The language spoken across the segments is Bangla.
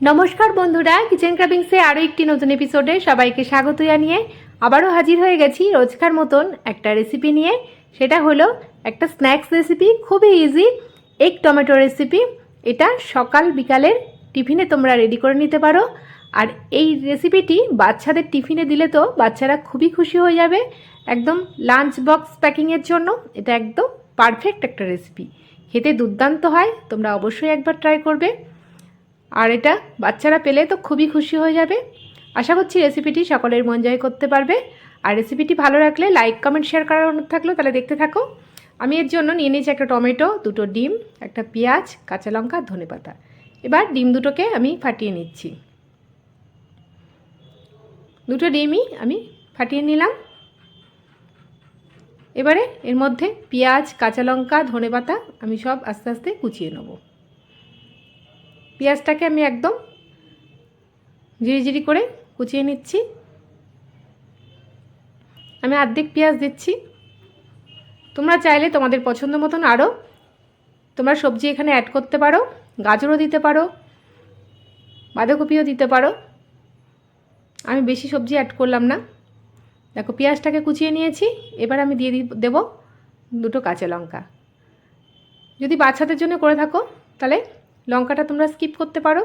নমস্কার বন্ধুরা কিচেন ক্রাবিংসে আরও একটি নতুন এপিসোডে সবাইকে স্বাগত জানিয়ে আবারও হাজির হয়ে গেছি রোজকার মতন একটা রেসিপি নিয়ে। সেটা হলো একটা স্ন্যাক্স রেসিপি খুবই ইজি এগ টমেটো রেসিপি এটা সকাল বিকালের টিফিনে তোমরা রেডি করে নিতে পারো। আর এই রেসিপিটি বাচ্চাদের টিফিনে দিলে তো বাচ্চারা খুবই খুশি হয়ে যাবে। একদম লাঞ্চ বক্স প্যাকিংয়ের জন্য এটা একদম পারফেক্ট একটা রেসিপি খেতে দুর্দান্ত হয়, তোমরা অবশ্যই একবার ট্রাই করবে। আর এটা বাচ্চারা পেলে তো খুবই খুশি হয়ে যাবে। আশা করছি রেসিপিটি সকলের মন জয় করতে পারবে। আর রেসিপিটি ভালো রাখলে লাইক কমেন্ট শেয়ার করার অনুরোধ থাকল, তাহলে দেখতে থাকো। আমি এর জন্য নিয়ে নিয়েছি একটা টমেটো, দুটো ডিম, একটা পেঁয়াজ, কাঁচা লঙ্কা, ধনে পাতা। এবার ডিম দুটোকে আমি ফাটিয়ে নিচ্ছি। দুটো ডিমই আমি ফাটিয়ে নিলাম। এবারে এর মধ্যে পেঁয়াজ, কাঁচা লঙ্কা, ধনে পাতা আমি সব আস্তে আস্তে কুচিয়ে নেব। পেঁয়াজটাকে আমি একদম ঝিরিঝিরি করে কুচিয়ে নিচ্ছি। আমি অর্ধেক পেঁয়াজ দিচ্ছি। তোমরা চাইলে তোমাদের পছন্দ মতন আরও তোমরা সবজি এখানে অ্যাড করতে পারো, গাজরও দিতে পারো, বাঁধাকপিও দিতে পারো। আমি বেশি সবজি অ্যাড করলাম না। দেখো পেঁয়াজটাকে কুচিয়ে নিয়েছি, এবার আমি দিয়ে দেবো দুটো কাঁচা লঙ্কা। যদি বাচ্চাদের জন্য করে থাকো, তাহলে লঙ্কাটা তোমরা স্কিপ করতে পারো।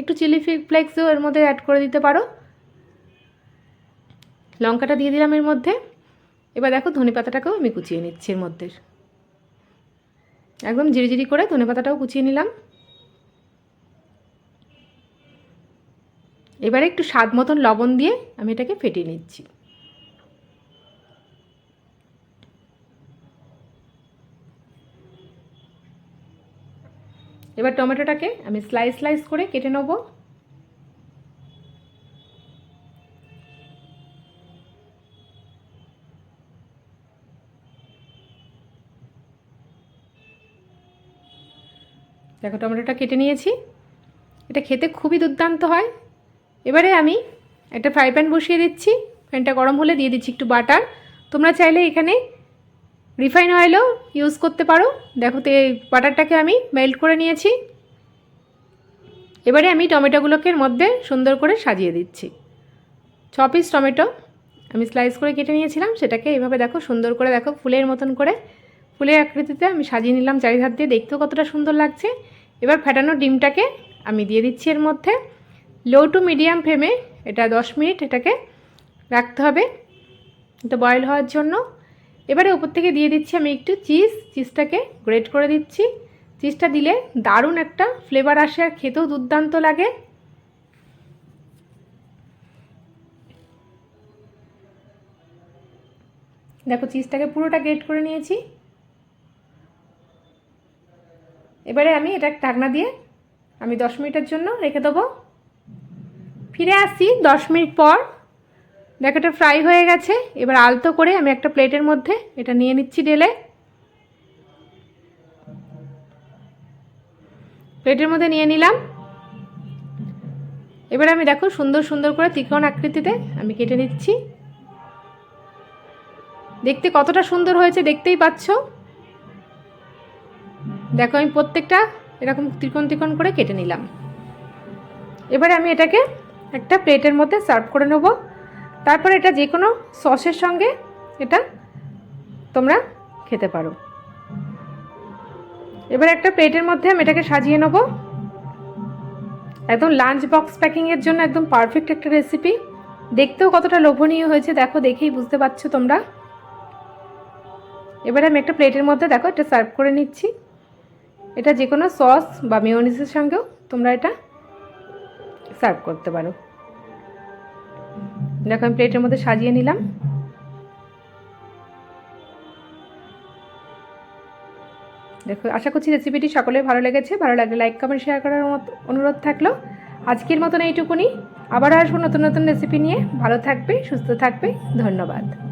একটু চিলি ফ্লেক্সও এর মধ্যে অ্যাড করে দিতে পারো। লঙ্কাটা দিয়ে দিলাম এর মধ্যে। এবার দেখো ধনে পাতাটাকেও আমি কুচিয়ে নিচ্ছি এর মধ্যে। একদম জিরিজিরি করে ধনে পাতাটাও কুচিয়ে নিলাম। এবারে একটু স্বাদ মতন লবণ দিয়ে আমি এটাকে ফেটিয়ে নিচ্ছি। এবার টমেটোটাকে আমি স্লাইস স্লাইস করে কেটে নেব। দেখো টমেটোটা কেটে নিয়েছি। এটা খেতে খুবই দুর্দান্ত হয়। এবারে আমি একটা ফ্রাই প্যান বসিয়ে দিচ্ছি। প্যানটা গরম হলে দিয়ে দিচ্ছি একটু বাটার। তোমরা চাইলে এখানে রিফাইন অয়েলও ইউজ করতে পারো। দেখো তো, এই বাটারটাকে আমি মেল্ট করে নিয়েছি। এবারে আমি টমেটোগুলোকে মধ্যে সুন্দর করে সাজিয়ে দিচ্ছি। ছ পিস টমেটো আমি স্লাইস করে কেটে নিয়েছিলাম, সেটাকে এইভাবে দেখো সুন্দর করে দেখো ফুলের মতন করে। ফুলের আকৃতিতে আমি সাজিয়ে নিলাম চারিধার দিয়ে, দেখতেও কতটা সুন্দর লাগছে। এবার ফ্যাটানো ডিমটাকে আমি দিয়ে দিচ্ছি এর মধ্যে। লো টু মিডিয়াম ফ্লেমে এটা দশ মিনিট এটাকে রাখতে হবে। এটা বয়েল হওয়ার জন্য। এবারে উপর থেকে দিয়ে দিচ্ছি আমি একটু চিজ, চিজটাকে গ্রেট করে দিচ্ছি। চিজটা দিলে দারুণ একটা ফ্লেভার আসে আর খেতেও দুর্দান্ত লাগে। দেখো চিজটাকে পুরোটা গ্রেট করে নিয়েছি। এবারে আমি এটা ঢাকনা দিয়ে আমি দশ মিনিটের জন্য রেখে দেবো। ফিরে আসছি দশ মিনিট পর। দেখো এটা ফ্রাই হয়ে গেছে। এবার আলতো করে আমি একটা প্লেটের মধ্যে এটা নিয়ে নিচ্ছি ডেলে প্লেটের মধ্যে নিয়ে নিলাম। এবার আমি দেখো সুন্দর সুন্দর করে ত্রিকোণ আকৃতিতে আমি কেটে নিচ্ছি। দেখতে কতটা সুন্দর হয়েছে দেখতেই পাচ্ছ? দেখো আমি প্রত্যেকটা এরকম ত্রিকোণ ত্রিকোণ করে কেটে নিলাম। এবারে আমি এটাকে একটা প্লেটের মধ্যে সার্ভ করে নেব। তারপর এটা যে কোনো সসের সঙ্গে এটা তোমরা খেতে পারো। এবার একটা প্লেটের মধ্যে আমি এটাকে সাজিয়ে নেব। একদম লাঞ্চ বক্স প্যাকিংয়ের জন্য একদম পারফেক্ট একটা রেসিপি। দেখতেও কতটা লোভনীয় হয়েছে, দেখো, দেখেই বুঝতে পারছ তোমরা। এবারে আমি একটা প্লেটের মধ্যে, দেখো, এটা সার্ভ করে নিচ্ছি। এটা যে কোনো সস বা মেয়নিসের সঙ্গেও তোমরা এটা সার্ভ করতে পারো। দেখো, আমি প্লেটের মধ্যে সাজিয়ে নিলাম। দেখো, আশা করছি রেসিপিটি সকলের ভালো লেগেছে। ভালো লাগলে লাইক কমেন্ট শেয়ার করার মতো অনুরোধ থাকল। আজকের মতন এইটুকুনি। আবার আসব নতুন নতুন রেসিপি নিয়ে। ভালো থাকবে, সুস্থ থাকবে। ধন্যবাদ।